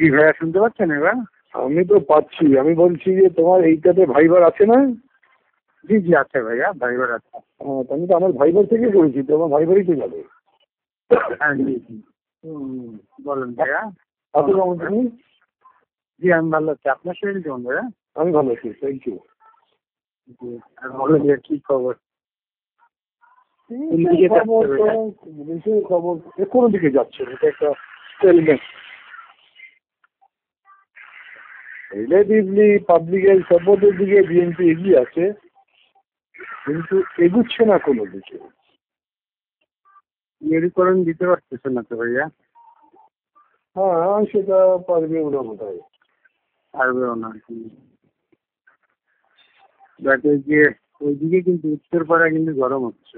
জি ভাইয়া শুনতে পাচ্ছেন এবার? আমি তো পাচ্ছি। আমি বলছি যে তোমার এইটাতে ভাইবার আছে না? জি জি আছে ভাইয়া ভাইবার আছে। হ্যাঁ তো আমি তো আমার ভাইবার থেকে করেছি তো আমার ভাইবারই তো যাবে। হ্যাঁ জি জি। বলুন ভাইয়া। আপনি কেমন জি আমি ভালো আছি। আপনার শরীর কেমন ভাইয়া? আমি ভালো আছি থ্যাংক ইউ আর বলুন যে কি খবর? ভাইয়া? কোন দিকে যাচ্ছে? এটা একটা স্টেলমেন্ট রিলেটিভলি পাবলিকের সাপোর্টের দিকে বিএনপি এগিয়ে আছে কিন্তু এগুচ্ছে না কোনো দিকে। মেরুকরণ দিতে পারতেছে না তো ভাইয়া? হ্যাঁ সেটা পারবে ওরা বোধ হয় পারবেও না। বাট ওই যে ওইদিকে কিন্তু উত্তরপাড়া কিন্তু গরম হচ্ছে।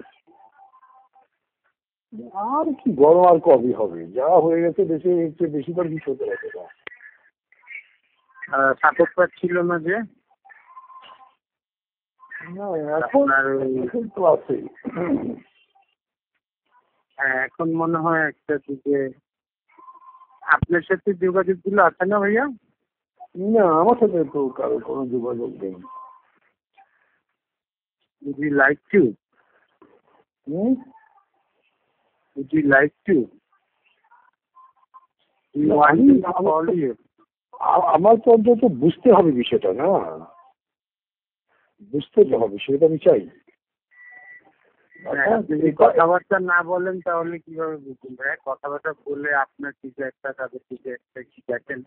আর কি গরম আর কবে হবে? যা হয়ে গেছে দেশে এর চেয়ে বেশি করে কিছু হতে পারে না সাপোর্ট পাচ্ছিল না যে এখন হ্যাঁ, এখন মনে হয় একটা দিকে আপনার সাথে যোগাযোগগুলো আছে না ভাইয়া না আমার সাথে তো কারও কোনো যোগাযোগ নেই Would you like to? Hmm? Would you like to? Do you want me to call you? আমার তো অন্তত বুঝতে হবে বিষয়টা না? বুঝতে তো হবে সেটা আমি চাই। হ্যাঁ, যদি কথাবার্তা না বলেন তাহলে কীভাবে বুঝবেন? ভাইয়া কথাবার্তা বলে আপনার কিছু একটা তাদের কিছু একটা কি দেখেন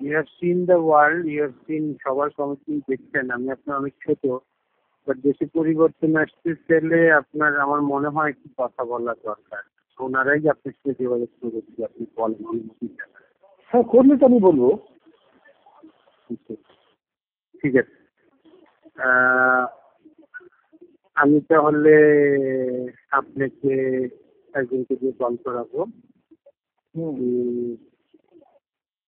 you have seen the world you have seen সবার কমিটি দেখছেন আমি আপনার অনেক ছোট বাট দেশে পরিবর্তন আসতে চাইলে আপনার আমার মনে হয় একটু কথা বলা দরকার। ওনারাই আপনার সাথে যোগাযোগ করেছি আপনি বলেন। কি চান। হ্যাঁ করলে তো আমি বলব। ঠিক আছে। আমি তাহলে আপনাকে একজনকে দিয়ে কল করাবো।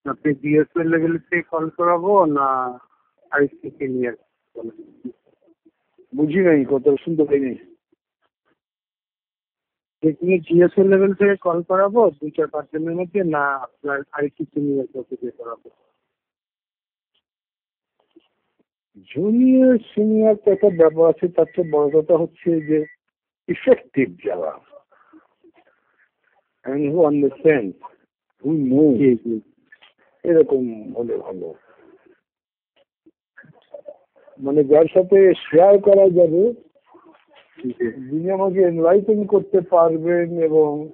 আপনি বিএসএল লেভেল থেকে কল করাবো না আইসি নিয়ে? বুঝি নাই কথা শুনতে পাইনি। যেখানে জিএসএল লেভেল থেকে কল করাবো দুই চার পাঁচ দিনের মধ্যে না আপনার আইসি সিনিয়র কাউকে দিয়ে করাবো। জুনিয়র সিনিয়র তো একটা ব্যাপার আছে তার চেয়ে বড় কথা হচ্ছে যে ইফেক্টিভ যারা and who understand who know এরকম হলে ভালো। মানে যার সাথে শেয়ার করা যাবে যিনি আমাকে এনলাইটেন করতে পারবেন এবং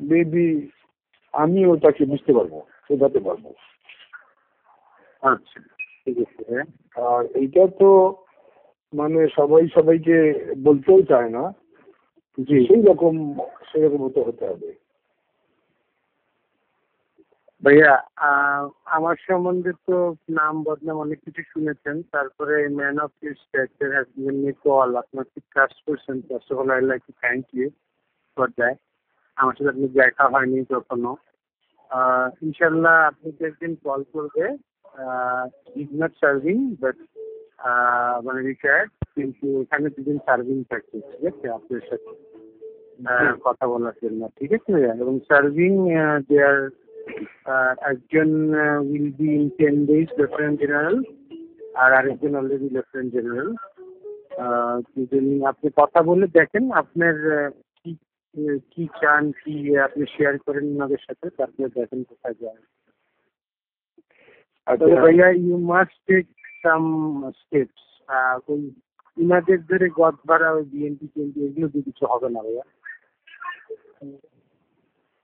মেবি আমি ওটাকে বুঝতে পারব বোঝাতে পারব। আচ্ছা ঠিক আছে। হ্যাঁ আর এইটা তো মানে সবাই সবাইকে বলতেও চায় না। যে সেই রকম সেরকম হতে হতে হবে। ভাইয়া আমার সম্বন্ধে তো নাম বদনাম অনেক কিছু শুনেছেন। তারপরে man of your stature has given me call আপনার খুব ট্রাস্ট করছেন? First of all I like to thank you for that আমার সাথে আপনি দেখা হয়নি কখনো। ইনশাল্লাহ আপনি যে একদিন কল করবে ইজ নট সার্ভিং বাট মানে রিটায়ার্ড কিন্তু এখানে দুদিন সার্ভিং থাকছে ঠিক আছে? আপনার সাথে কথা বলার জন্য ঠিক আছে ভাইয়া? এবং সার্ভিং দেয়ার একজন will be in ten days lieutenant general আর আরেকজন অলরেডি লেফটেন্যান্ট জেনারেল দুজন আপনি কথা বলে দেখেন আপনার কি কি চান কি আপনি শেয়ার করেন ওনাদের সাথে তারপরে দেখেন কোথায় যায়। তবে আচ্ছা ভাইয়া you must take some steps ওই ইনাদের ধরে ওই বিএনপি টিএনপি এগুলো দিয়ে কিছু হবে না ভাইয়া।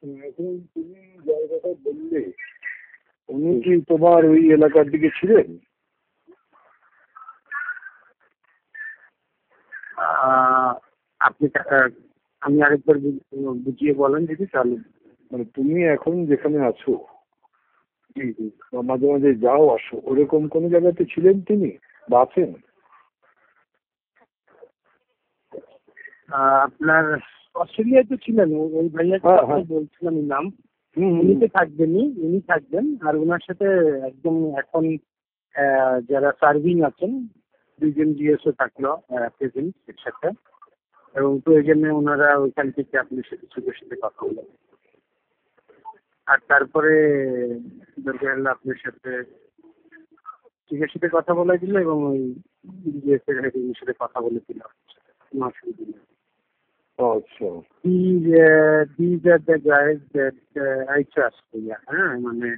এখন তুমি জায়গাটা বললে উনি কি তোমার ওই এলাকার দিকে ছিলেন? আপনি আমি আরেকবার বুঝিয়ে বলেন যদি তাহলে। মানে তুমি এখন যেখানে আছো বা মাঝে মাঝে যাও আসো ওরকম কোনো জায়গাতে ছিলেন তিনি? বা আছেন? আপনার অস্ট্রেলিয়ায় তো ছিলেন ওই ভাইয়ার হ্যাঁ, হ্যাঁ। বলছিলাম নাম। উনি তো থাকবেনই উনি থাকবেন। আর ওনার সাথে একদম এখন যারা সার্ভিং আছেন দুইজন জিএসও থাকল প্রেজেন্ট একসাথে এবং প্রয়োজনে ওনারা ওইখান থেকে আপনার সাথে সুযোগের সাথে কথা বলেন। আর তারপরে দরকার হলে আপনার সাথে চিকের সাথে কথা বলে দিল এবং ওই হেডিংয়ের সাথে কথা বলে দিল। কোনো অসুবিধা নেই। আচ্ছা these uh, these are the guys that uh, I trust. Yeah, huh? মানে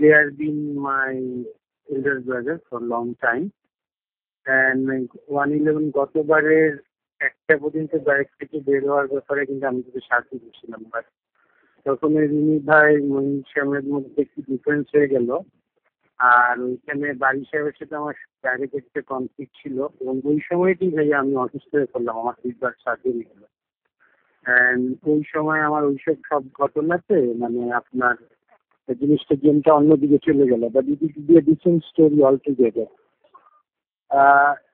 they have been my elder brother for a long time. And one eleven গতবারের একটা পর্যন্ত বাইক থেকে বের হওয়ার ব্যাপারে কিন্তু আমি কিন্তু সাথে দিয়েছিলাম বাট তখন ওই রিমি ভাই মহিন শ্যামের মধ্যে একটু ডিফারেন্স হয়ে গেল আর ওইখানে বাড়ি সাহেবের সাথে আমার ডাইরেক্ট একটা কনফ্লিক্ট ছিল এবং ওই সময়টি ভাই আমি অসুস্থ হয়ে পড়লাম আমার দুইবার সার্জারি হলো ওই সময় আমার ওইসব সব ঘটনাতে মানে আপনার জিনিসটা গেমটা অন্যদিকে চলে গেল। But it is be different story all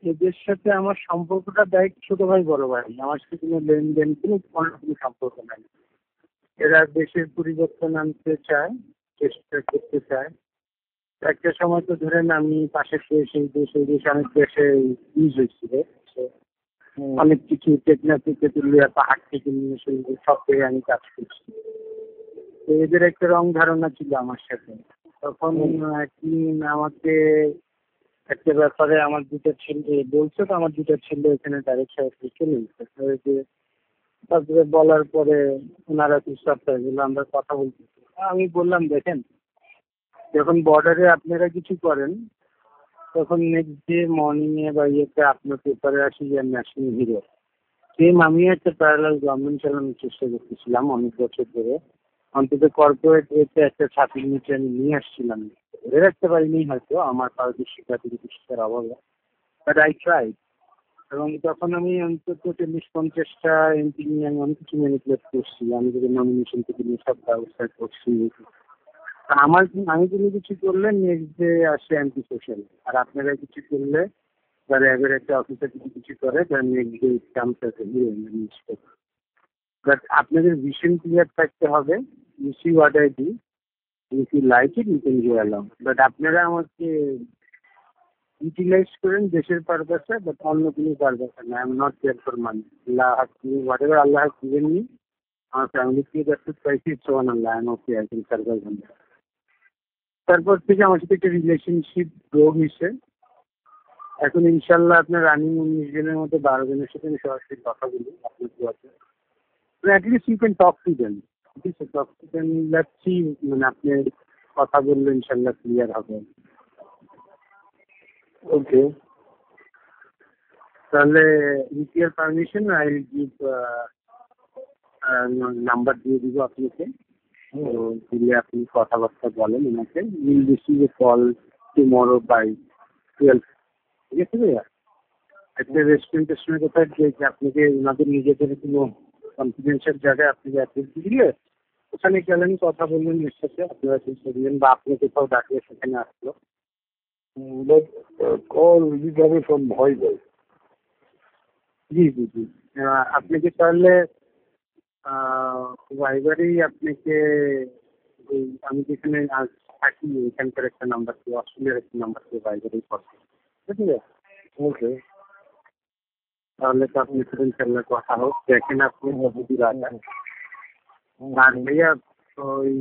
এদের সাথে আমার সম্পর্কটা ডাইরেক্ট ছোট ভাই, বড় ভাই, আমার সাথে কোনো লেনদেন, কোনো কোনো সম্পর্ক নাই। এরা দেশের পরিবর্তন আনতে চায়, চেষ্টা করতে চায়। একটা সময় তো ধরেন আমি পাশে এই দেশ এই দেশ অনেক দেশে ইউজ হয়েছিল। অনেক কিছু টেকনাফি তেঁতুলিয়া পাহাড় থেকে নিয়ে সেই সব জায়গায় আমি কাজ করছি। তো এদের একটা রং ধারণা ছিল আমার সাথে। তখন একদিন আমাকে একটা ব্যাপারে আমার দুটো ছেলে বলছে তো আমার দুটো ছেলে এখানে ডাইরেক্ট চলে গেছে যে তারপরে বলার পরে ওনারা চুপচাপ হয়ে গেলো আমরা কথা বলতেছি। আমি বললাম দেখেন যখন বর্ডারে আপনারা কিছু করেন তখন নেক্সট ডে মর্নিংয়ে বা ইয়েতে আপনার পেপারে আসি যে ন্যাশনাল হিরো সেম আমিও একটা প্যারালাল গভর্নমেন্ট চালানোর চেষ্টা করতেছিলাম অনেক বছর ধরে। অন্তত কর্পোরেট এতে একটা নিচে আমি নিয়ে আসছিলাম। ধরে রাখতে পারিনি হয়তো, আমার পারদর্শিতা শিক্ষার অভাবে। বাট আই ট্রাই এবং তখন আমি অন্তত চল্লিশ পঞ্চাশটা এমপি নিয়ে আমি অনেক কিছু ম্যানিপুলেট করছি। আমি যদি নমিনেশন থেকে নিয়ে সব ব্যবস্থা করছি আমার আমি কোনো কিছু করলে নেক্সট ডে আসে অ্যান্টি সোশ্যাল আর আপনারা কিছু করলে, বা র্যাবের একটা অফিসার যদি কিছু করে তার নেক্সট ডে পেপার বাট আপনাদের ভিশন ক্লিয়ার থাকতে হবে you see what I D you like it you can go along but আপনারা আমাকে ইউটিলাইজ করেন দেশের পারপাসে বাট অন্য কোনো পারপাসে না। I am not care for money Allah whatever আল্লাহ হ্যাজ গিভেন মি আমার ফ্যামিলি থেকে যাচ্ছে চাইছি সোয়ান আল্লাহ। I am okay I survive that তারপর থেকে আমার সাথে একটা রিলেশনশিপ গ্রো হয়েছে। এখন ইনশাল্লাহ আপনার রানিং উনিশ জনের মধ্যে বারো জনের সাথে আমি সরাসরি কথা বলি আপনার দু আছে at least you can talk to then ঠিক আছে টক টু দেন লেটস মানে আপনি কথা বললে ইনশাল্লাহ ক্লিয়ার হবে। ওকে তাহলে with your permission I will give number দিয়ে দিব আপনাকে। দিলে আপনি কথাবার্তা বলেন ওনাকে। Will receive a call tomorrow by twelve ঠিক আছে ভাইয়া? একটা রেস্টুরেন্টের সঙ্গে কোথায় যে আপনাকে ওনাদের নিজেদের কোনো কনফিডেন্সিয়াল জায়গায় আপনি অ্যাপ্রুভ দিলে ওখানে গেলেন কথা বললেন এর সাথে আপনারা সেই করলেন বা আপনি কোথাও ডাকলে সেখানে আসলো। বয় জি জি জি। আহ, আপনাকে তাহলে ভাইবারেই আপনাকে আমি যেখানে আজ থাকি এখানকার একটা নাম্বার থেকে অস্ট্রেলিয়ার একটা নাম্বার থেকে ভাইবারেই ঠিক আছে ওকে তাহলে তো আপনি সাথে ইনশাল্লাহ কথা হোক দেখেন আপনি যদি রাজা আর ভাইয়া ওই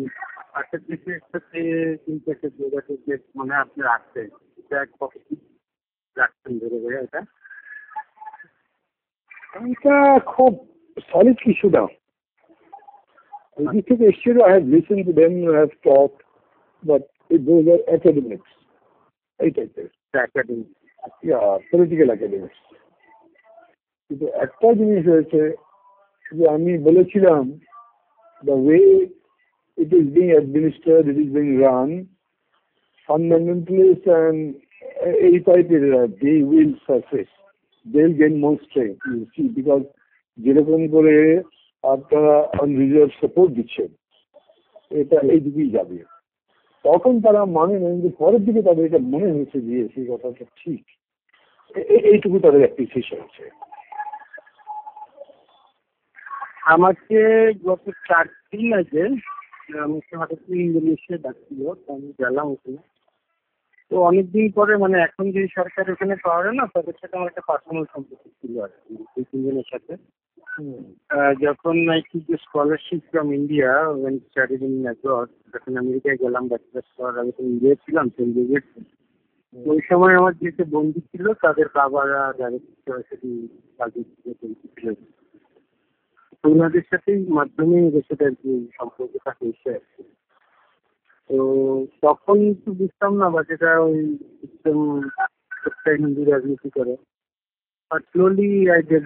পাশের দেশের সাথে কিন্তু একটা যোগাযোগ যে মনে হয় আপনি রাখছেন এটা এক কপি রাখছেন ধরে ভাইয়া এটা? এটা খুব সলিড কিছু না। এদিক থেকে এসছিল I have listen to them I have talk but it those are academics এই টাইপের একাডেমি ইয়া পলিটিক্যাল একাডেমিক্স কিন্তু একটা জিনিস হয়েছে যে আমি বলেছিলাম the way it is being administered, it is being run, fundamentalists and এই টাইপের they will surface. They'll gain more strength, you see, because যেরকম করে আপনারা আনরিজার্ভ সাপোর্ট দিচ্ছেন। এটা এইদিকেই যাবে তখন তারা মানে নেন যে পরের দিকে তাদের এটা মনে হয়েছে যে সেই কথাটা ঠিক। এইটুকু তাদের অ্যাপ্রিসিয়েশন আছে আমাকে গত চার দিন আগে আমাকে হঠাৎ করে ইন্দোনেশিয়া ডাকছিল আমি গেলাম ওখানে। তো অনেকদিন পরে মানে এখন যে সরকার এখানে পাওয়া যায় না তাদের সাথে আমার একটা পার্সোনাল সম্পর্ক ছিল আর কি দুই তিনজনের সাথে। যখন নাকি যে scholarship from India when studies in abroad যখন আমেরিকায় গেলাম ব্যাচেলার্স করার আগে তো ইন্ডিয়া ছিলাম জেভিয়ার্সে ওই সময় আমার যেসব বন্ধু ছিল তাদের বাবারা ডাইরেক্ট সরাসরি কাজের ছিল। তো ওনাদের সাথেই মাধ্যমে এদের সাথে আর কি সম্পর্কটা হয়েছে আর কি। তো তখন একটু বুঝতাম না বা যেটা ওই একদম একটা হিন্দু রাজনীতি করে। আর স্লোলি আই গেট